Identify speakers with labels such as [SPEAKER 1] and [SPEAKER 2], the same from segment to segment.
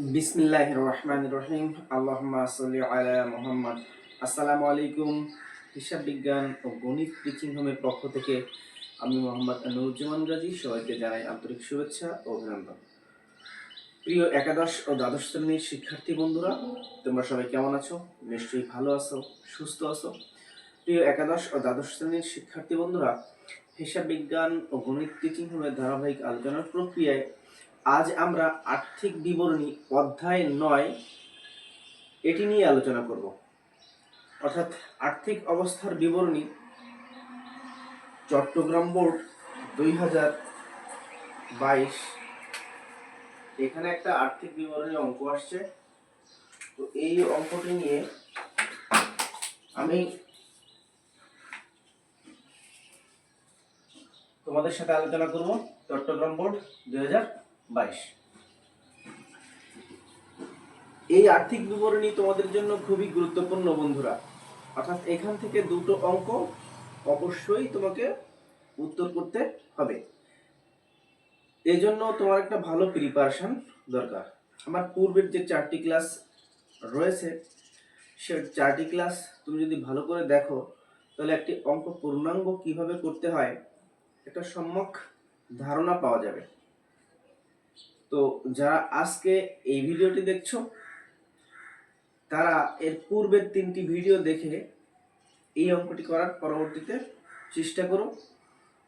[SPEAKER 1] বিসমিল্লাহ রহমান রহিম আল্লাহমা সাল্লি আলা মোহাম্মদ। আসসালামু আলাইকুম, হিসাব বিজ্ঞান ও গণিত টিচিং হোমের পক্ষ থেকে। আমি মোহাম্মদ নুরুজ্জামান গাজী সবাইকে জানাই আন্তরিক শুভেচ্ছা ও অভিনন্দন। প্রিয় একাদশ ও দ্বাদশ শ্রেণির শিক্ষার্থী বন্ধুরা, তোমরা সবাই কেমন আছো? নিশ্চয়ই ভালো আছো, সুস্থ আছো? প্রিয় একাদশ ও দ্বাদশ শ্রেণির শিক্ষার্থী বন্ধুরা, হিসাব বিজ্ঞান ও গণিত টিচিং হোমের ধারাবাহিক আলোচনার প্রক্রিয়ায় আজ আমরা আর্থিক বিবরণী অধ্যায় নয়, এটি নিয়ে আলোচনা করব। অর্থাৎ আর্থিক অবস্থার বিবরণী চট্টগ্রাম বোর্ড দুই হাজার বাইশ। এখানে একটা আর্থিক বিবরণী অঙ্ক আসছে। তো এই অঙ্কটি নিয়ে আমি তোমাদের সাথে আলোচনা করব চট্টগ্রাম বোর্ড দুই হাজার বাইশ। এই আর্থিক বিবরণী তোমাদের জন্য খুবই গুরুত্বপূর্ণ বন্ধুরা। অর্থাৎ এখান থেকে দুটো অঙ্ক অবশ্যই তোমাকে উত্তর করতে হবে। এই জন্য তোমার একটা ভালো প্রিপারেশন দরকার। আমার পূর্বের যে চারটি ক্লাস রয়েছে, সে চারটি ক্লাস তুমি যদি ভালো করে দেখো, তাহলে একটি অঙ্ক পূর্ণাঙ্গ কীভাবে করতে হয়, একটা সম্যক ধারণা পাওয়া যাবে। তো যারা আজকে এই ভিডিওটি দেখছ, তারা এর পূর্বের তিনটি ভিডিও দেখে এই অঙ্কটি করার পরবর্তীতে চেষ্টা করো।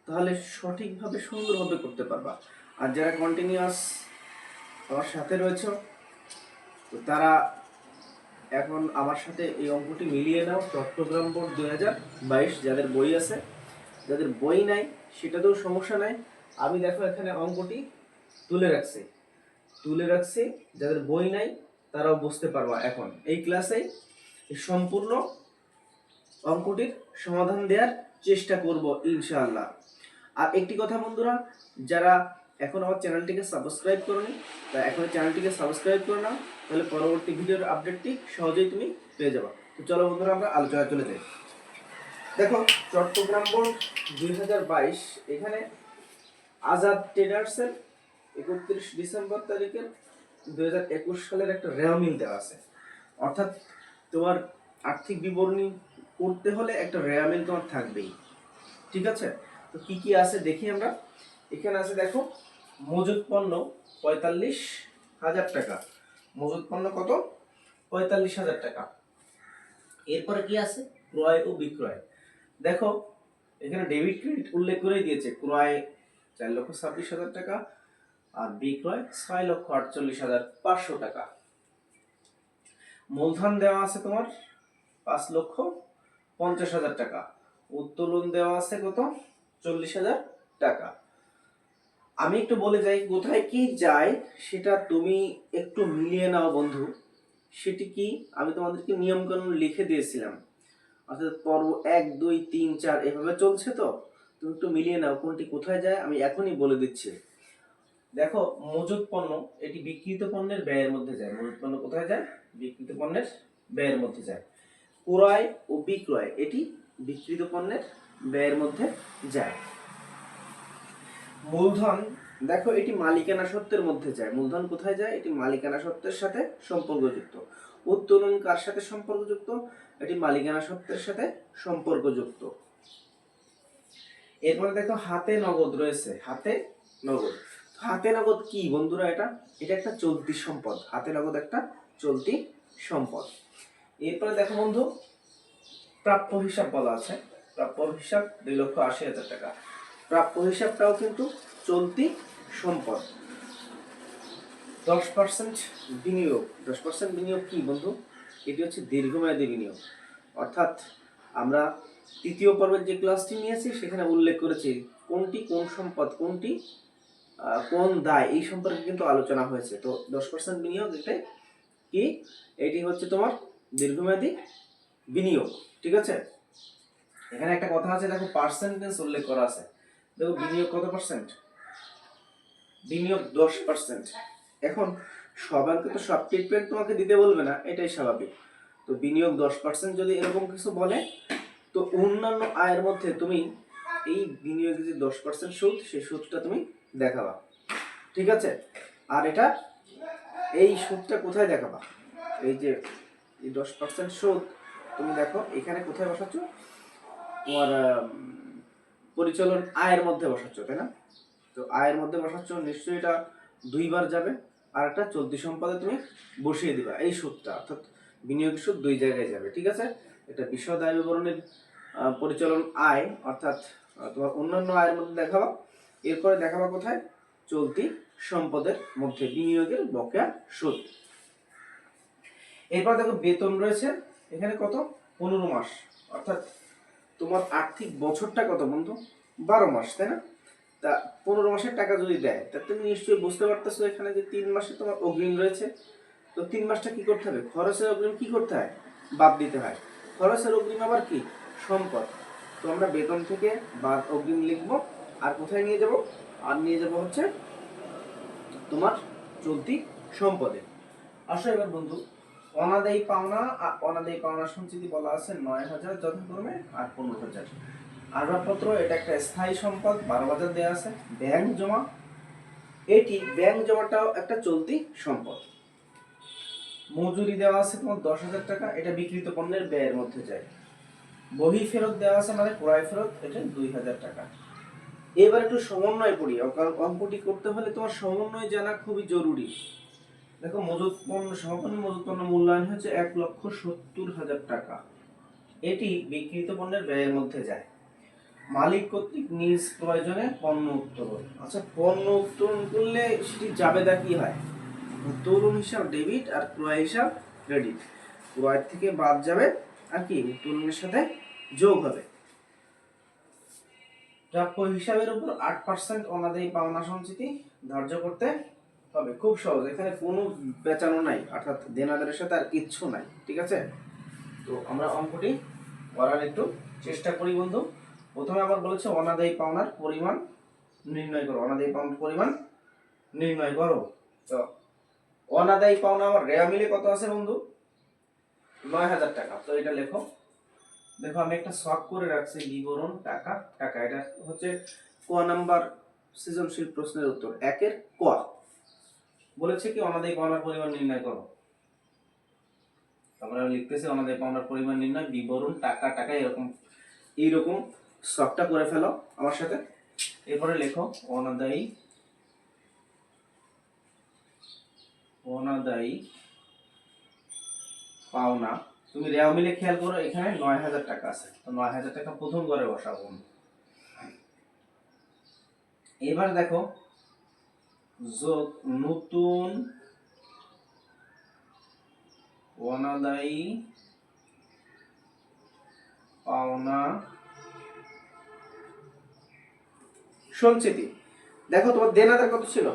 [SPEAKER 1] তাহলে সঠিকভাবে সুন্দরভাবে করতে পারবা। আর যারা কন্টিনিউয়াস আমার সাথে রয়েছে, তো তারা এখন আমার সাথে এই অঙ্কটি মিলিয়ে নাও। চট্টগ্রাম বোর্ড দুই হাজার বাইশ, যাদের বই আছে, যাদের বই নাই, সেটাতেও সমস্যা নাই। আমি দেখো এখানে অঙ্কটি তুলে রাখছি। তুলে রাখছি, যাদের বই নাই, তারাও বুঝতে পারবা এখন। এই ক্লাসে সম্পূর্ণ অঙ্কটির সমাধান দেওয়ার চেষ্টা করব ইনশাআল্লাহ। আর একটি কথা বন্ধুরা, যারা এখন আমার চ্যানেলটিকে সাবস্ক্রাইব করনি, তা এখন চ্যানেলটিকে সাবস্ক্রাইব করে নাও, তাহলে পরবর্তী ভিডিওর আপডেটটি সহজেই তুমি পেয়ে যাবে। তো চলো বন্ধুরা, আমরা আলোচনায় চলে যাই। দেখো, চট্টগ্রাম বোর্ড দুই হাজার বাইশ, এখানে আজাদ ট্রেডার্সের একত্রিশ ডিসেম্বর তারিখের দুই হাজার একুশ সালের একটা রেওমিল দেওয়া আছে। অর্থাৎ তোমার আর্থিক বিবরণী করতে হলে একটা রেয়ামিল তোমার থাকবেই। ঠিক আছে? তো কি কি আছে দেখি আমরা। এখানে আছে দেখো মজুদ পণ্য পঁয়তাল্লিশ হাজার টাকা। মজুদ পণ্য কত? পঁয়তাল্লিশ হাজার টাকা। এরপরে কি আছে? ক্রয় ও বিক্রয়। দেখো, এখানে ডেবিট ক্রেডিট উল্লেখ করে দিয়েছে। ক্রয় চার লক্ষ ছাব্বিশ হাজার টাকা আর বিক্রয় ছয় লক্ষ আটচল্লিশ হাজার পাঁচশো টাকা। মূলধন দেওয়া আছে তোমার পাঁচ লক্ষ পঞ্চাশ হাজার টাকা। উত্তোলন দেওয়া আছে কত? চল্লিশ হাজার টাকা। আমি একটু বলে যাই, কোথায় কি যায় সেটা তুমি একটু মিলিয়ে নাও বন্ধু। সেটি কি? আমি তোমাদেরকে নিয়মকানুন লিখে দিয়েছিলাম। অর্থাৎ পর্ব এক, দুই, তিন, চার, এভাবে চলছে তো? তুমি একটু মিলিয়ে নাও কোনটি কোথায় যায়, আমি এখনই বলে দিচ্ছি। দেখো মজুদ পণ্য, এটি বিক্রিত পণ্যের ব্যয়ের মধ্যে যায়। মজুদ পণ্য কোথায় যায়? বিক্রিত পণ্যের ব্যয়ের মধ্যে যায়। ক্রয় ও বিক্রয়, এটি বিক্রিত পণ্যের ব্যয়ের মধ্যে যায়। মূলধন, দেখো, এটি মালিকানা সত্ত্বের মধ্যে যায়। মূলধন কোথায় যায়? এটি মালিকানা সত্ত্বের সাথে সম্পর্কযুক্ত। উত্তোলন কার সাথে সম্পর্কযুক্ত? এটি মালিকানা সত্ত্বের সাথে সম্পর্কযুক্ত। এরপরে দেখো, হাতে নগদ রয়েছে। হাতে নগদ। হাতে নগদ কি বন্ধুরা এটা? এটা একটা চলতি সম্পদ। হাতে নগদ একটা চলতি সম্পদ। এরপরে দেখো বন্ধু, প্রাপ্য হিসাব বলা আছে। প্রাপ্য হিসাব দুই লক্ষ আশি হাজার টাকা। প্রাপ্য হিসাবটাও কিন্তু চলতি সম্পদ। দশ পার্সেন্ট বিনিয়োগ। দশ পার্সেন্ট বিনিয়োগ কি বন্ধু? এটি হচ্ছে দীর্ঘমেয়াদী বিনিয়োগ। অর্থাৎ আমরা তৃতীয় পর্বের যে ক্লাসটি নিয়েছি, সেখানে উল্লেখ করেছি কোনটি কোন সম্পদ, কোনটি কোন দায়, এই সম্পর্কে কিন্তু আলোচনা হয়েছে। তো দশ পার্সেন্ট বিনিয়োগ এটা কি? এটি হচ্ছে তোমার দীর্ঘমেয়াদী বিনিয়োগ, ঠিক আছে? এখানে একটা কথা আছে, দেখো পার্সেন্টেজ উল্লেখ করা আছে। দেখো বিনিয়োগ কত পার্সেন্ট বিনিয়োগ দশ পার্সেন্ট এখন, সবাইকে তো সব ট্রিটমেন্ট তোমাকে দিতে বলবে না, এটাই স্বাভাবিক। তো বিনিয়োগ দশ পার্সেন্ট যদি এরকম কিছু বলে, তো অন্যান্য আয়ের মধ্যে তুমি এই বিনিয়োগের যে দশ পার্সেন্ট সুদ, সেই সুদটা তুমি দেখাবা। ঠিক আছে? আর এটা, এই সুদটা কোথায় দেখাবা? এই যে, এই দশ পার্সেন্ট সুদ তুমি দেখো, এখানে কোথায় বসাচ্ছ? তোমার পরিচালন আয়ের মধ্যে বসাচ্ছ, তাই না? তো আয়ের মধ্যে বসাচ্ছ, নিশ্চয়ই এটা দুইবার যাবে, আর একটা চলতি সম্পদে তুমি বসিয়ে দিবা, এই সুদটা অর্থাৎ বিনিয়োগ সুদ দুই জায়গায় যাবে, ঠিক আছে? এটা বিশদ আয় বিবরণের পরিচালন আয়, অর্থাৎ তোমার অন্যান্য আয়ের মধ্যে দেখাবা। এরপরে দেখাবা কোথায়? চলতি সম্পদের মধ্যে, বিনিয়োগের বকেয়া সুদ। এরপর দেখো বেতন রয়েছে, এখানে কত? পনেরো মাস। অর্থাৎ তোমার আর্থিক বছরটা কত বন্ধু? বারো মাস, তাই না? তা পনেরো মাসের টাকা যদি দেয়, তা তুমি নিশ্চয়ই বুঝতে পারতেছো এখানে যে তিন মাসে তোমার অগ্রিম রয়েছে। তো তিন মাসটা কি করতে হবে? খরচের অগ্রিম কি করতে হয়? বাদ দিতে হয়। খরচের অগ্রিম আবার কি? সম্পদ। তো আমরা বেতন থেকে বাদ অগ্রিম লিখব আর কোথায় নিয়ে যাব? আর নিয়ে যাব হচ্ছে তোমার চলতি সম্পদে। আসো এবার বন্ধু। অনাদায়ী পাওনা আর অনাদায়ী পাওনা সঞ্চিতি বলা আছে নয় হাজার যথাক্রমে আর পনেরো হাজার। আসবাবপত্র, এটা একটা স্থায়ী সম্পদ, বারো হাজার দেওয়া আছে। ব্যাংক জমা, এটি ব্যাংক জমাটাও একটা চলতি সম্পদ। মজুরি দেওয়া আছে তোমার দশ হাজার টাকা, এটা বিক্রিত পণ্যের ব্যয়ের মধ্যে যায়। বহি ফেরত দেওয়া আছে মানে ক্রয় ফেরত, এটা দুই হাজার টাকা। এবার একটু সমন্বয় করি। কারণ অঙ্কটি করতে হলে তোমার সমন্বয় জানা খুবই জরুরি। দেখো মজুত পণ্য সমাপনী মজুত পণ্য মূল্যায়ন হচ্ছে এক লক্ষ সত্তর হাজার টাকা। এটি বিক্রিত পণ্যের ব্যয়ের মধ্যে যায়। মালিক কর্তৃক নিজ প্রয়োজনে পণ্য উত্তোলন। আচ্ছা পণ্য উত্তোলন করলে সেটি যাবে জাবেদা কি হয়? উত্তোলন হিসাব ডেবিট আর ক্রয় হিসাব ক্রেডিট। ক্রয়ের থেকে বাদ যাবে আর কি? উত্তোলনের সাথে যোগ হবে। প্রাপ্য হিসাবের উপর আট পার্সেন্ট অনাদায়ী পাওনা সঞ্চিতি ধার্য করতে হবে। খুব সহজ, এখানে কোনো বেচানো নাই, অর্থাৎ দেনাদারের সাথে আর কিচ্ছু নাই, ঠিক আছে? তো আমরা অঙ্কটি করার একটু চেষ্টা করি বন্ধু। প্রথমে আবার বলেছে অনাদায়ী পাওনার পরিমাণ নির্ণয় করো, অনাদায়ী পাওনার পরিমাণ নির্ণয় করো। তো অনাদায়ী পাওনা আমার রেয়া মিলে কত আছে বন্ধু? নয় হাজার টাকা, তো এটা লেখো। দেখো, আমি একটা শখ করে রাখছি বিবরণ টাকা টাকা। এটা হচ্ছে ক নাম্বার সৃজনশীল প্রশ্নের উত্তর, একের ক। বলেছে কি, অনাদায়ী পাওনার পরিমাণ নির্ণয় করো। আমরা লিখতেছি, অনাদায়ী পাওনার পরিমাণ নির্ণয় বিবরণ টাকা টাকা, এরকম, এইরকম শখটা করে ফেলো আমার সাথে। এরপরে লেখো, অনাদায়ী অনাদায়ী পাওনা তুমি রেওয়া মিলে খেয়াল করো, এখানে নয় হাজার টাকা আছে। তো নয় হাজার টাকা প্রথম ঘরে বসাবো। এবার দেখো, যোগ নতুন অনাদায়ী পাওনা সঞ্চিতি। দেখো তোমার দেনাদার কত ছিল?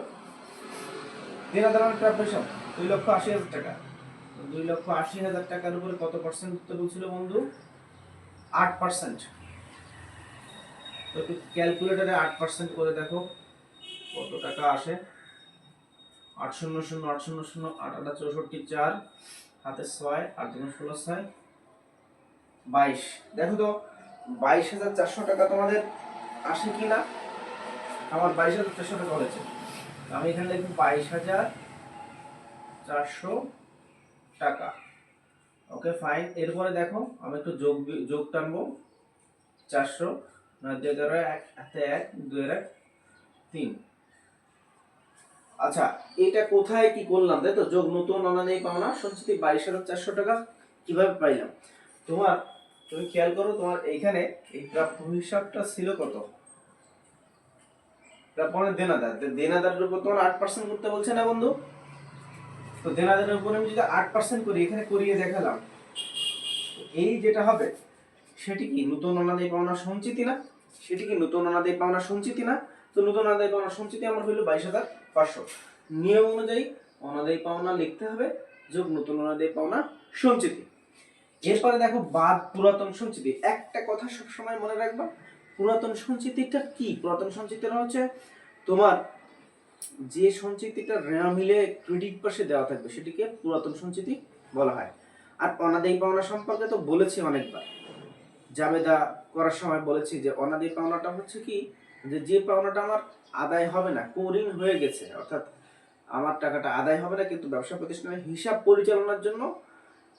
[SPEAKER 1] দেনাদার আমার প্রাপ্য দুই লক্ষ আশি হাজার টাকা। দুই লক্ষ আশি হাজার টাকার উপরে কত পার্সেন্ট উত্তোলন ছিল বন্ধু? আট পার্সেন্ট তো একটু ক্যালকুলেটারে আট পার্সেন্ট করে দেখো, কত টাকা আসে? আট শূন্য শূন্য, আট শূন্য শূন্য, আট আটা চৌষট্টি চার, হাতে ছয়, আট দুগুণ ষোলো ছয়, বাইশ। দেখো তো, বাইশ হাজার চারশো টাকা তোমাদের আসে কি না? আমার বাইশ হাজার চারশো টাকা হয়েছে। আমি এখানে লিখব বাইশ হাজার চারশো টাকা। ওকে ফাইন এরপরে দেখো, আমি একটু যোগ যোগ টানবো। চারশো, নয় দুই এক, হাতে এক, দুই এক, তিন। আচ্ছা এটা কোথায় কি করলাম? তাই তো, যোগ নতুন অনাদায়ী পাওনা, সঞ্চিতি বাইশ হাজার চারশো টাকা, কীভাবে পাইলাম? তোমার, তুমি খেয়াল করো, তোমার এইখানে এই প্রাপ্য হিসাবটা ছিল কত? মানে দেনাদার। দেনাদারের উপর তোমার আট পার্সেন্ট করতে বলছে না বন্ধু? তো দেনাদারের উপর আমি যদি আট পার্সেন্ট করি, এখানে করিয়ে দেখালাম। এই যেটা হবে, সেটি কি নতুন অনাদায়ী পাওনা সঞ্চিতি না? সেটি কি নতুন অনাদায়ী পাওনা সঞ্চিতি না? তো নতুন অনাদায়ী পাওনা সঞ্চিতি আমার হলো বাইশ হাজার পাঁচশো। নিয়ম অনুযায়ী অনাদায়ী পাওনা লিখতে হবে, যোগ নতুন অনাদায়ী পাওনা সঞ্চিতি। এরপরে দেখো বাদ পুরাতন সঞ্চিতি। একটা কথা সবসময় মনে রাখবা, পুরাতন সঞ্চিতিটা কি? পুরাতন সঞ্চিতিটা হচ্ছে তোমার যে সঞ্চিতিটা রেয়া মিলে ক্রেডিট পাশে দেওয়া থাকবে, সেটিকে পুরাতন সঞ্চিতি বলা হয়। আর অনাদায়ী পাওনা সম্পর্কে তো বলেছি অনেকবার। জাবেদা করার সময় বলেছি যে, অনাদায়ী পাওনাটা হচ্ছে কি? যে যে পাওনাটা আমার আদায় হবে না কুঋণ হয়ে গেছে, অর্থাৎ আমার টাকাটা আদায় হবে না, কিন্তু ব্যবসা প্রতিষ্ঠানের হিসাব পরিচালনার জন্য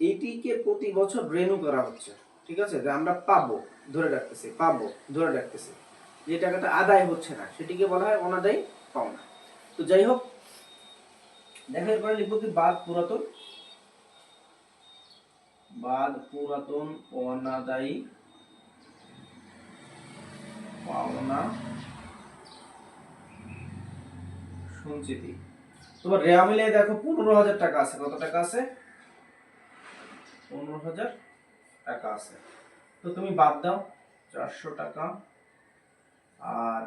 [SPEAKER 1] এটিকে প্রতি বছর রেনু করা হচ্ছে। ঠিক আছে? যে আমরা পাবো, ধরে রাখতেছি, পাবো, ধরে রাখতেছি। যে টাকাটা আদায় হচ্ছে না, সেটিকে বলা হয় অনাদায়ী পাওনা। তো যাই হোক, দেখা এরপরে লিখব কি বাদ পুরাতন। বাদ পুরাতন অনাদায়ী পাওনা সঞ্চিতি। তোমার রেয়া মিলে দেখো পনেরো হাজার টাকা আছে। কত টাকা আছে? পনেরো হাজার টাকা আছে। তো তুমি বাদ দাও, চারশো টাকা। আর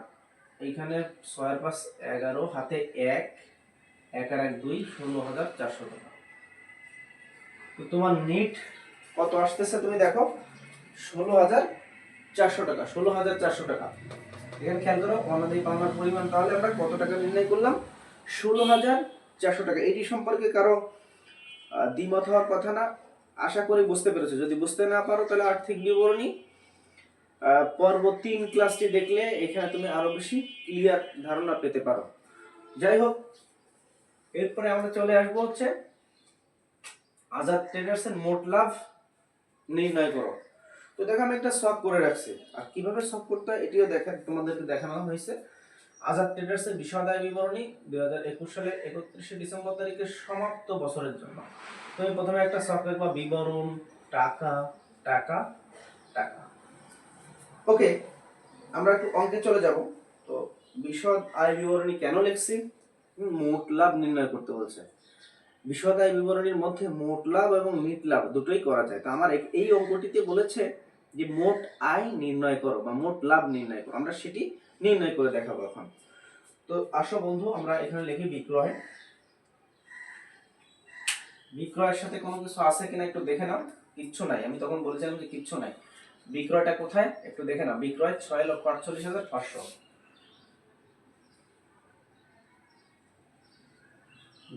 [SPEAKER 1] এইখানে ছয়ের পাঁচ এগারো, হাতে এক এক আর এক দুই, ষোলো হাজার চারশো টাকা। তো তোমার নিট কত আসতেছে তুমি দেখো? ষোলো হাজার চারশো টাকা, ষোলো হাজার চারশো টাকা। এখানে খেয়াল করো অনাদায়ী পাওনার পরিমাণ, তাহলে আমরা কত টাকা নির্ণয় করলাম? ষোলো হাজার চারশো টাকা। এটি সম্পর্কে কারও দ্বিমত হওয়ার কথা না। আশা করি বুঝতে পেরেছ। যদি বুঝতে না পারো, তাহলে আর্থিক বিবরণী পর্ব তিন ক্লাসটি দেখলে এখানে তুমি আরও বেশি ক্লিয়ার ধারণা পেতে পারো। যাই হোক, এরপরে আমরা চলে আসব হচ্ছে আজাদ ট্রেডার্স এর মোট লাভ নির্ণয় করো। তো দেখো, আমি একটা সব করে রাখছি। আর কীভাবে সব করতে হয় এটিও দেখা তোমাদেরকে দেখানো হয়েছে। আজাদ ট্রেডার্স এর বিষয় বিবরণী দুই হাজার একুশ সালের একত্রিশে ডিসেম্বর তারিখের সমাপ্ত বছরের জন্য। তুমি প্রথমে একটা সব লিখবা বিবরণ, টাকা টাকা। ওকে আমরা একটু অঙ্কে চলে যাব। তো বিশদ আয় বিবরণী কেন লিখছি? মোট লাভ নির্ণয় করতে বলছে। বিশদ আয় বিবরণীর মধ্যে মোট লাভ এবং নিট লাভ দুটোই করা যায়। তো আমার এই অঙ্কটিতে বলেছে যে মোট আয় নির্ণয় করো বা মোট লাভ নির্ণয় করো। আমরা সেটি নির্ণয় করে দেখাবো এখন। তো আসো বন্ধু, আমরা এখানে লিখি বিক্রয়। বিক্রয়ের সাথে কোনো কিছু আছে কিনা একটু দেখে নাও। কিচ্ছু নাই। আমি তখন বলেছিলাম যে কিচ্ছু নাই। বিক্রয়টা কোথায়? একটু দেখে না বিক্রয় ছয় লক্ষ আটচল্লিশ হাজার পাঁচশো।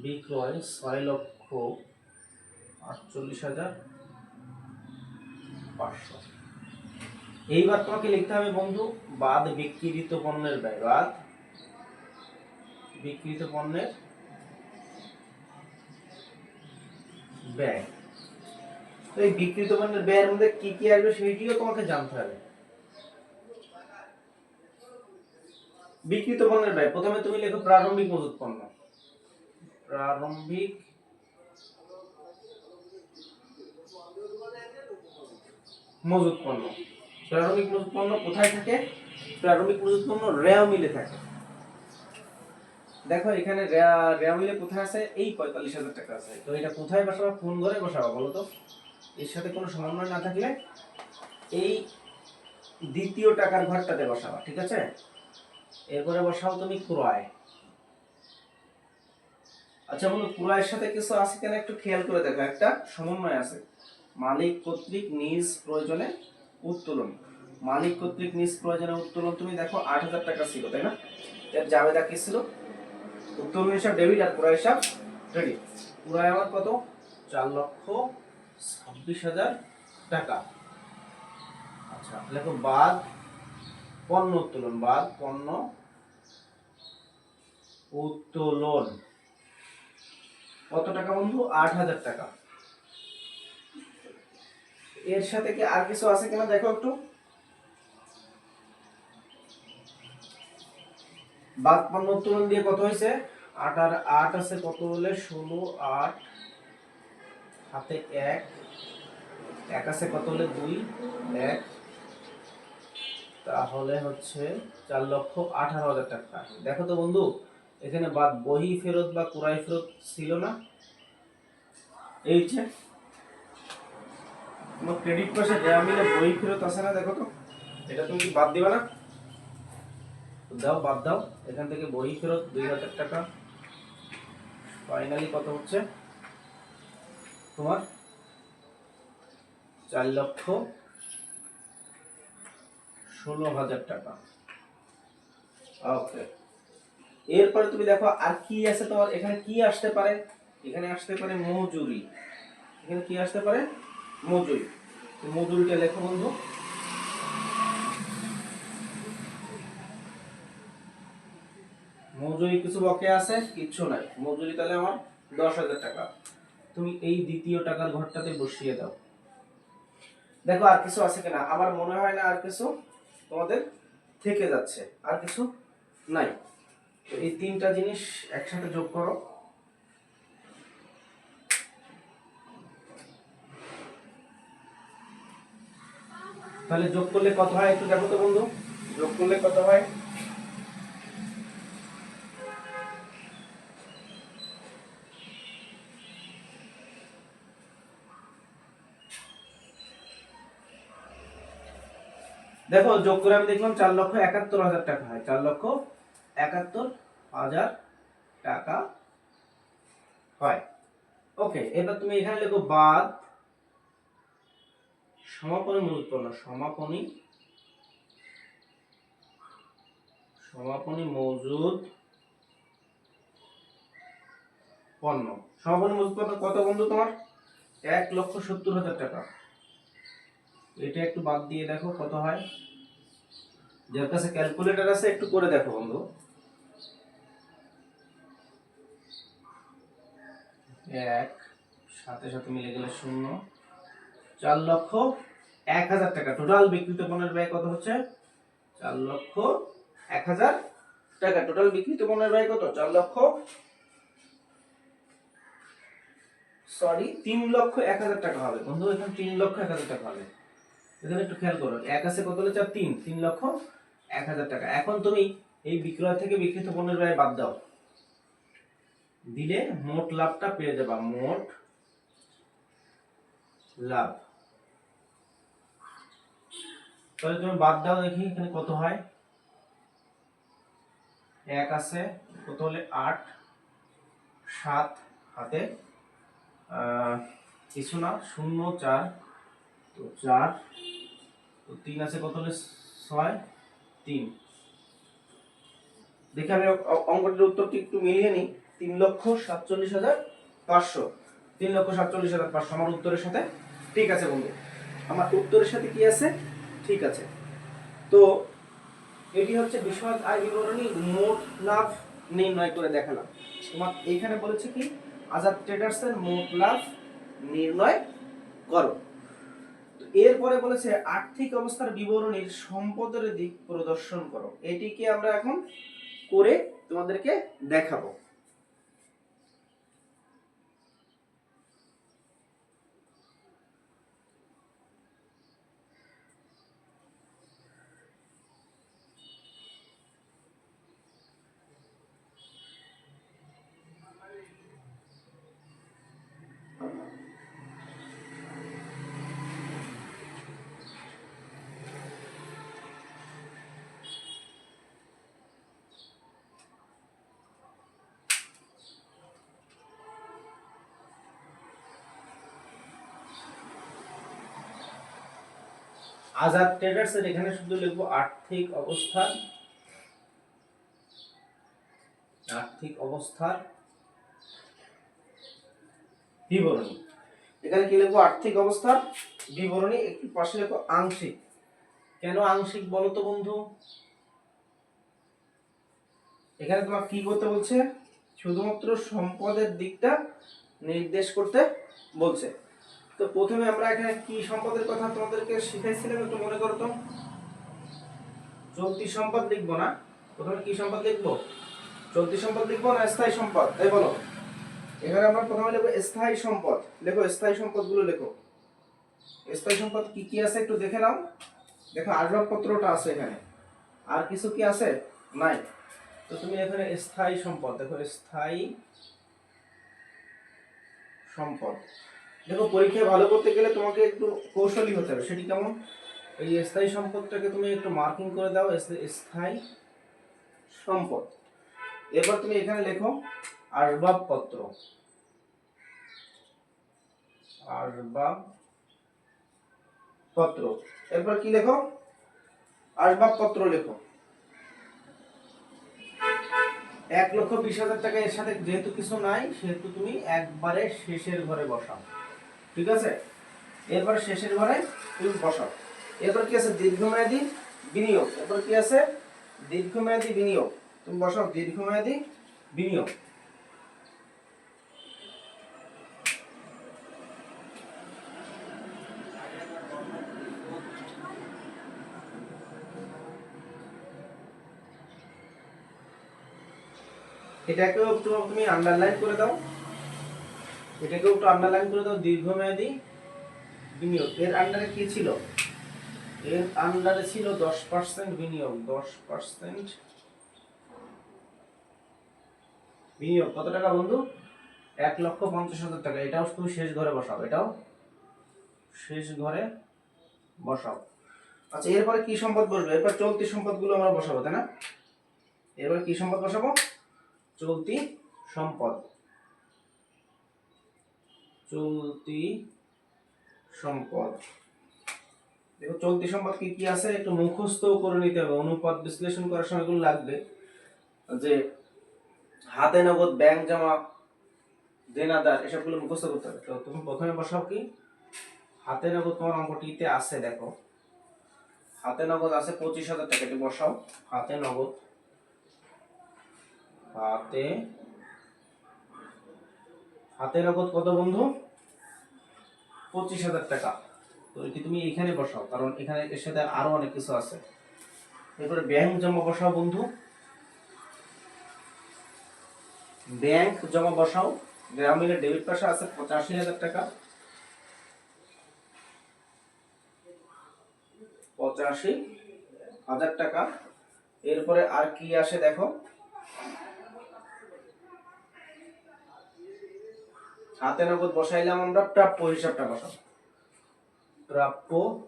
[SPEAKER 1] বিক্রয় ছয় লক্ষ আটচল্লিশ হাজার পাঁচশো। এইবার তোমাকে লিখতে হবে, বন্ধু, বাদ বিক্রিত পণ্যের ব্যয়। বাদ বিক্রিত পণ্যের ব্যয়। তো এই বিক্রিত পণ্যের ব্যয়ের মধ্যে কি কি আসবে সেইটিও তোমাকে জানতে হবে। বিক্রিত পণ্যের ব্যয়। প্রথমে তুমি লেখো প্রারম্ভিক মজুত পণ্য। প্রারম্ভিক মজুত পণ্য। প্রারম্ভিক মজুত পণ্য কোথায় থাকে? প্রারম্ভিক মজুত পণ্য রেয়া মিলে থাকে। দেখো, এখানে রেয়া মিলে কোথায় আছে? এই পঁয়তাল্লিশ হাজার টাকা আছে। তো এটা কোথায় বসাবো? কোন ঘরে বসাবো বলো তো? এর সাথে কোনো সমন্বয় না থাকলে এই দ্বিতীয় টাকার ঘরটাতে বসাবা, ঠিক আছে? এরপরে বসাও তুমি ক্রয়। আচ্ছা বন্ধু, ক্রয়ের সাথে কিছু আছে কিনা একটু খেয়াল করে দেখো, একটা সমন্বয় আছে। মালিক কর্তৃক নিজ প্রয়োজনে উত্তোলন। মালিক কর্তৃক নিজ প্রয়োজনে উত্তোলন, তুমি দেখো আট হাজার টাকা ছিল, তাই না? এর জাবেদা কি ছিল? উত্তোলন হিসাব ডেবিট আর ক্রয় হিসাব ক্রেডিট ক্রয় আমার কত? চার লক্ষ ছাব্বিশ হাজার টাকা। আচ্ছা লেখো বাদ, পণ্য উত্তোলন, বাদ, পণ্য উত্তোলন। কত টাকা বন্ধু? আট হাজার টাকা। এর সাথে কি আর কিছু আছে কিনা দেখো একটু। বাদ, পণ্য উত্তোলন দিয়ে কত হয়েছে? আট আর আট আছে কত হলে ষোলো, আট। হাতে এক এক আছে কত হলে দুই? এক। তাহলে হচ্ছে চার লক্ষ আঠারো হাজার টাকা। দেখো তো বন্ধু, এখানে বাদ বহি ফেরত বা কুরাই ফেরত ছিল না? এই হচ্ছে তোমার ক্রেডিট পাশে দেওয়া মিলে বই ফেরত আসে না, দেখো তো। এটা তুমি কি বাদ দিবা না? দাও, বাদ দাও। এখান থেকে বই ফেরত দুই হাজার টাকা। ফাইনালি কত হচ্ছে? তোমার চার লক্ষ ষোলো হাজার টাকা। ওকে এরপরে তুমি দেখো আর কি আছে তোমার? এখানে কি আসতে পারে? এখানে আসতে পারে মজুরি। এখানে কি আসতে পারে? মজুরি। মজুরিটা লেখো বন্ধু। মজুরি কিছু বকে আছে? কিচ্ছু নাই। মজুরি তাহলে আমার দশ হাজার টাকা। তুমি এই দ্বিতীয় টাকার ঘরটাতে বসিয়ে দাও। দেখো আর কিছু আছে কিনা। আমার মনে হয় না আর কিছু তোমাদের থেকে যাচ্ছে। আর কিছু নাই। তো এই তিনটা জিনিস একসাথে যোগ করো। তাহলে যোগ করলে কত হয় একটু দেখো তো বন্ধু। যোগ করলে কত হয়? দেখো, যোগ করে আমি দেখলাম চার লক্ষ একাত্তর হাজার টাকা হয়। চার লক্ষ একাত্তর হাজার টাকা হয়। ওকে, এবার তুমি এখানে লেখো, বাদ সমাপনী মূল উৎপন্ন সমাপনী সমাপনী মজুদ পণ্য। সমাপনী মজুদ পণ্য কত বন্ধু তোমার? এক লক্ষ সত্তর হাজার টাকা। এটা একটু বাদ দিয়ে দেখো কত হয়। যার কাছে ক্যালকুলেটর আছে, একটু করে দেখো বন্ধু। এক, সাথে সাথে মিলে গেলে শূন্য। চার লক্ষ এক হাজার টাকা। টোটাল বিক্রিত পণ্যের ব্যয় কত হচ্ছে? চার লক্ষ এক হাজার টাকা। টোটাল বিক্রিত পণ্যের ব্যয় কত? চার লক্ষ সরি তিন লক্ষ এক হাজার টাকা হবে। বন্ধু, এখানে তিন লক্ষ এক হাজার টাকা হবে। এখানে একটু খেয়াল করো, এক আছে কত হলে চার তিন। তিন লক্ষ এক হাজার টাকা। এখন তুমি এই বিক্রয় থেকে বিক্রিত পণ্যের ব্যয় বাদ দাও। দিলে মোট লাভটা পেয়ে যাবা, মোট লাভ। তাহলে তুমি বাদ দাও দেখি এখানে কত হয়। এক আছে কত হলে? আট। সাত হাতে কিছু না, শূন্য, চার। তো চার, তো তিন আছে কত ছয়? তিন। দেখি আমি অঙ্কটির উত্তরটি একটু মিলিয়ে নিই। তিন লক্ষ সাতচল্লিশ হাজার পাঁচশো। তিন লক্ষ সাতচল্লিশ হাজার পাঁচশো। আমার উত্তরের সাথে ঠিক আছে বন্ধু। আমার উত্তরের সাথে কি আছে? ঠিক আছে। তো এটি হচ্ছে বিশদ আয় বিবরণী মোট লাভ নির্ণয় করে দেখালাম। তোমার এইখানে বলেছে কি? আজাদ ট্রেডার্সের মোট লাভ নির্ণয় করো। এরপরে বলেছে, আর্থিক অবস্থার বিবরণীর সম্পদের দিক প্রদর্শন করো। এটিকে আমরা এখন করে তোমাদেরকে দেখাবো। আজাদ ট্রেডার্স এর এখানে শুধু লিখব আর্থিক অবস্থান। আর্থিক অবস্থার বিবরণী। এখানে কি লিখব? আর্থিক অবস্থার বিবরণী, একটু পাশে লিখব আংশিক। কেন আংশিক বলো তো বন্ধু? এখানে তোমার কি করতে বলছে? শুধুমাত্র সম্পদের দিকটা নির্দেশ করতে বলছে। তো প্রথমে আমরা এখানে কি সম্পদের কথা তোমাদেরকে শিখাইছিলাম একটু মনে করো তো? চলতি সম্পদ লিখব না? প্রথমে কি সম্পদ লিখব? চলতি সম্পদ লিখব না স্থায়ী সম্পদ? তাই বলো। এখানে আমরা প্রথমে লিখব স্থায়ী সম্পদ। লেখো, স্থায়ী সম্পদগুলো লেখো। স্থায়ী সম্পদ কি কি আছে একটু দেখে নাও। দেখো, আসবাবপত্রটা আছে এখানে। আর কিছু কি আছে? নাই। তো তুমি এখানে স্থায়ী সম্পদ, দেখো, স্থায়ী সম্পদ। দেখো, পরীক্ষায় ভালো করতে গেলে তোমাকে একটু কৌশলী হতে হবে। সেটি কেমন? এই স্থায়ী সম্পদটাকে তুমি একটু মার্কিং করে দাও স্থায়ী- সম্পদ। এবার তুমি এখানে লেখো, আসবাবপত্র। আসবাব পত্র এরপর কি লেখো? আসবাবপত্র লেখো। এক লক্ষ বিশ হাজার টাকা এর সাথে যেহেতু কিছু নাই, সেহেতু তুমি একবারে শেষের ঘরে বসাও। ঠিক আছে? এরপর শেষের ঘরে তুমি বসাও। এরপর কি আছে? দীর্ঘমেয়াদী বিনিয়োগ। এরপর কি আছে? দীর্ঘমেয়াদী বিনিয়োগ। তুমি বসাও, দীর্ঘমেয়াদী বিনিয়োগ। এটাকেও তুমি আন্ডারলাইন করে দাও। এটাকেও একটু আন্ডারলাইন করে দাও, দীর্ঘমেয়াদী বিনিয়োগ। এর আন্ডারে কি ছিল? এর আন্ডারে ছিল দশ পার্সেন্ট বিনিয়োগ। দশ পার্সেন্ট বিনিয়োগ। কত টাকা বন্ধু? এক লক্ষ পঞ্চাশ হাজার টাকা। এটাও তুমি শেষ ঘরে বসাও। এটাও শেষ ঘরে বসাও। আচ্ছা এরপরে কি সম্পদ বসবে? এরপর চলতি সম্পদগুলো আমরা বসাবো, তাই না? এরপরে কি সম্পদ বসাবো? চলতি সম্পদ। চলতি সম্পদ। দেখো, চলতি সম্পদ কি কি আছে? একটু মুখস্থ করে নিতে হবে। অনুপাত বিশ্লেষণ করার সময় এগুলো লাগবে। যে হাতে নগদ ব্যাংক জমা, দেনাদার, এসবগুলো মুখস্থ করতে হবে। তো তুমি প্রথমে বসাও কি? হাতে নগদ তোমার অঙ্কটিতে আছে, দেখো। হাতে নগদ আছে পঁচিশ হাজার টাকা। এটি বসাও। হাতে নগদ, হাতে হাতে নগদ কত বন্ধু? পঁচিশ হাজার টাকা। তো এটি তুমি এখানে বসাও, কারণ এখানে এর সাথে আরও অনেক কিছু আছে। এরপরে ব্যাংক জমা বসাও বন্ধু। ব্যাংক জমা বসাও। গ্রামীণের ডেবিট পাশে আছে পঁচাশি হাজার টাকা। পঁচাশি হাজার টাকা। এরপরে আর কি আসে দেখো? হাতে নগদ বসাইলাম আমরা, প্রাপ্য হিসাবটা বসাবো। প্রাপ্য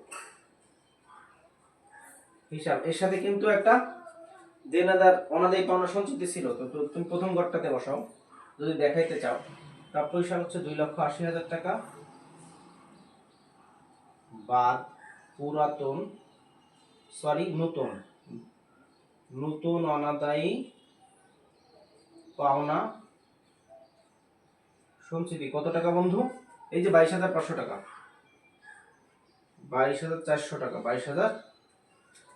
[SPEAKER 1] হিসাব। এর সাথে কিন্তু একটা দেনাদার অনাদায়ী পাওনা সঞ্চিতি ছিল, তো তুমি প্রথম ঘরটাতে বসাও। যদি দেখাইতে চাও, প্রাপ্য হিসাব হচ্ছে দুই লক্ষ আশি হাজার টাকা। বাদ পুরাতন সরি নতুন। নতুন অনাদায়ী পাওনা সঞ্চিতি কত টাকা বন্ধু? এই যে বাইশ হাজার পাঁচশো টাকা। বাইশ হাজার চারশো টাকা, বাইশ হাজার।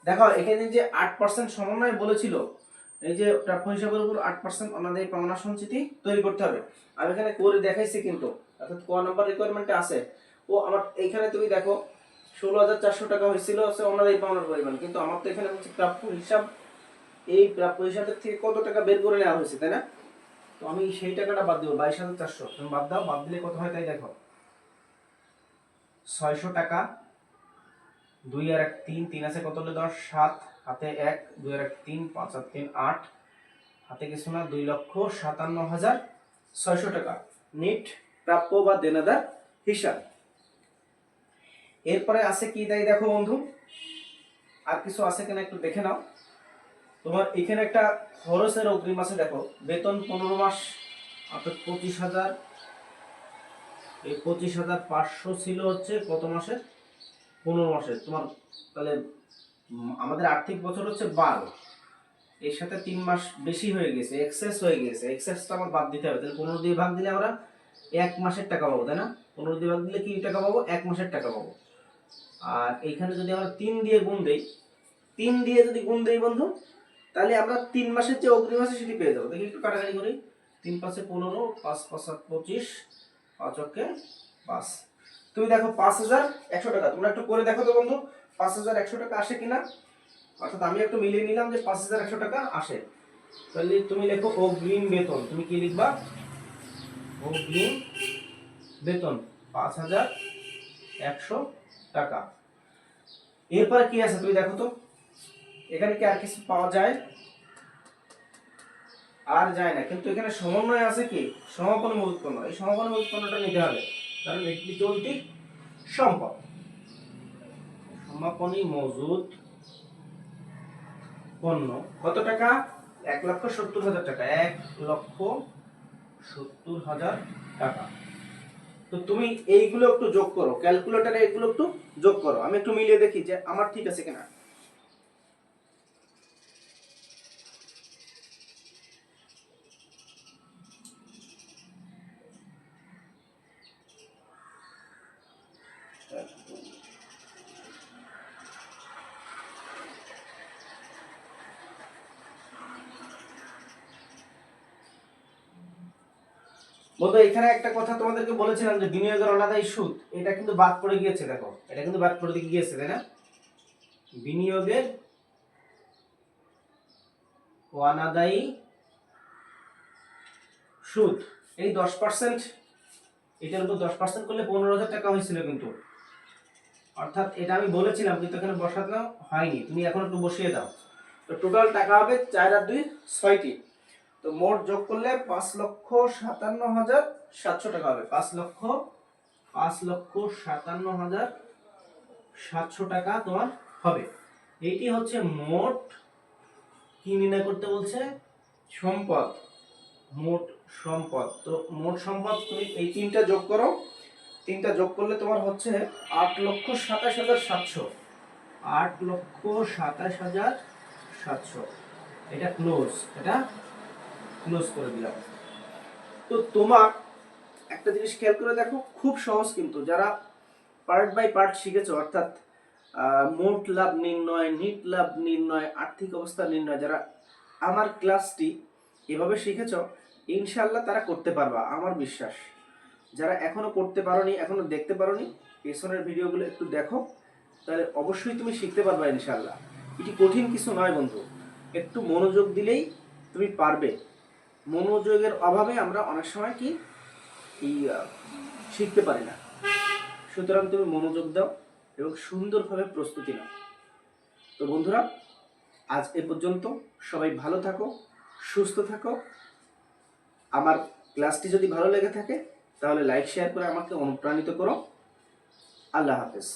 [SPEAKER 1] দেখো, এখানে যে আট পার্সেন্ট সমন্বয় বলেছিল, এই যে প্রাপ্য হিসাবের উপর আট পার্সেন্ট অনাদায়ী পাওনা সঞ্চিতি তৈরি করতে হবে। আমি এখানে করে দেখাইছি কিন্তু, অর্থাৎ ক নম্বর রিকোয়ারমেন্টে আছে। ও আমার, এইখানে তুমি দেখো, ষোলো হাজার চারশো টাকা হয়েছিল হচ্ছে অনাদায়ী পাওনার পরিমাণ। কিন্তু আমার তো এখানে হচ্ছে প্রাপ্য হিসাব, এই প্রাপ্য হিসাবের থেকে কত টাকা বের করে নেওয়া হয়েছে, তাই না? তো আমি সেই টাকাটা বাদ দেবো, বাইশ হাজার চারশো। তুমি বাদ দাও, বাদ দিলে কত হয় তাই দেখো। ছয়শো টাকা, দুই আর এক তিন তিন আছে কত হলো দশ? সাত, হাতে এক, দুই আর এক তিন, পাঁচ আর তিন, আট। হাতে কিছু না, দুই লক্ষ সাতান্ন হাজার ছয়শো টাকা। নিট, প্রাপ্য বা দেনাদার হিসাব। এরপরে আছে কি তাই দেখো বন্ধু? আর কিছু আছে কিনা একটু দেখে নাও। তোমার এখানে একটা খরচের অগ্রিম আছে, দেখো। বেতন পনেরো মাস অর্থাৎ পঁচিশ হাজার। এই পঁচিশ হাজার পাঁচশো ছিল হচ্ছে কত মাসের? পনেরো মাসের। তোমার তাহলে আমাদের আর্থিক বছর হচ্ছে বারো। এর সাথে তিন মাস বেশি হয়ে গেছে এক্সেস হয়ে গেছে। এক্সেসটা আমার বাদ দিতে হবে। তাহলে পনেরো দিয়ে ভাগ দিলে আমরা এক মাসের টাকা পাবো, তাই না? পনেরো দিয়ে ভাগ দিলে কি টাকা পাবো? এক মাসের টাকা পাবো। আর এইখানে যদি আমরা তিন দিয়ে গুণ দেই, তিন দিয়ে যদি গুণ দেই বন্ধু তাহলে আমরা তিন মাসের যে অগ্রিম আছে সেটি পেয়ে যাব। দেখি একটু কাটাকাটি করি। তিন পাঁচে পনেরো, পাঁচ পাঁচ সাত পঁচিশ, পাঁচ অক্ষে পাঁচ। তুমি দেখো পাঁচ হাজার একশো টাকা। তোমরা একটু করে দেখো তো বন্ধু, পাঁচ হাজার একশো টাকা আসে কিনা? অর্থাৎ আমি একটু মিলিয়ে নিলাম যে পাঁচ হাজার একশো টাকা আসে। তাহলে তুমি লেখো অগ্রিম বেতন। তুমি কি লিখবা? অগ্রিম বেতন পাঁচ হাজার একশো টাকা। এরপরে কি আছে তুমি দেখো তো? এখানে কি আর কিছু পাওয়া যায়? আর যায় না। কিন্তু এখানে সমন্বয় আছে কি? সমাপন উৎপন্ন এই সমাপন উৎপন্নটা নিতে হবে। কারণ একটি চলতি সম্পদ। সমাপনী মজুদ পণ্য। কত টাকা? এক লক্ষ সত্তর হাজার টাকা। এক লক্ষ সত্তর হাজার টাকা। তো তুমি এইগুলো একটু যোগ করো। ক্যালকুলেটারে এগুলো একটু যোগ করো। আমি একটু মিলিয়ে দেখি যে আমার ঠিক আছে কিনা। বলতো এখানে একটা কথা তোমাদেরকে বলেছিলাম যে বিনিয়োগের অনাদায়ী সুদ এটা কিন্তু বাদ পড়ে গিয়েছে, দেখো। এটা কিন্তু বাদ পড়ে গিয়েছে, তাই না? বিনিয়োগের অনাদায়ী সুদ, এই দশ পার্সেন্ট এটার উপর দশ পার্সেন্ট করলে পনেরো হাজার টাকা হয়েছিল কিন্তু। অর্থাৎ এটা আমি বলেছিলাম, কিন্তু এখানে বসাতে হয়নি। তুমি এখন একটু বসিয়ে দাও। তো টোটাল টাকা হবে চার আর দুই ছয়টি। তো মোট যোগ করলে পাঁচ লক্ষ সাতান্ন হাজার সাতশো টাকা হবে। পাঁচ লক্ষ পাঁচ লক্ষ সাতান্ন হাজার সাতশো টাকা তোমার হবে। এইটি হচ্ছে মোট কি নির্ণয় করতে বলছে? সম্পদ, মোট সম্পদ। তো মোট সম্পদ তুমি এই তিনটা যোগ করো। তিনটা যোগ করলে তোমার হচ্ছে আট লক্ষ সাতাশ হাজার সাতশো। আট লক্ষ সাতাশ হাজার সাতশো। এটা ক্লোজ এটা ক্লোজ করে দিলাম। তো তোমার একটা জিনিস খেয়াল করে দেখো, খুব সহজ কিন্তু যারা পার্ট বাই পার্ট শিখেছো, অর্থাৎ মোট লাভ নির্ণয়, নিট লাভ নির্ণয়, আর্থিক অবস্থা নির্ণয়, যারা আমার ক্লাসটি এভাবে শিখেছ ইনশাল্লাহ তারা করতে পারবা, আমার বিশ্বাস। যারা এখনও করতে পারোনি, এখনও দেখতে পারোনি, পেছনের ভিডিওগুলো একটু দেখো, তাহলে অবশ্যই তুমি শিখতে পারবা ইনশাল্লাহ এটি কঠিন কিছু নয় বন্ধু, একটু মনোযোগ দিলেই তুমি পারবে। মনোযোগের অভাবে আমরা অনেক সময় কি এই শিখতে পারি না। সুতরাং তুমি মনোযোগ দাও এবং সুন্দরভাবে প্রস্তুতি নাও। তো বন্ধুরা, আজ এ পর্যন্ত সবাই ভালো থাকো, সুস্থ থাকো। আমার ক্লাসটি যদি ভালো লেগে থাকে, তাহলে লাইক, শেয়ার করে আমাকে অনুপ্রাণিত করো। আল্লাহ হাফেজ।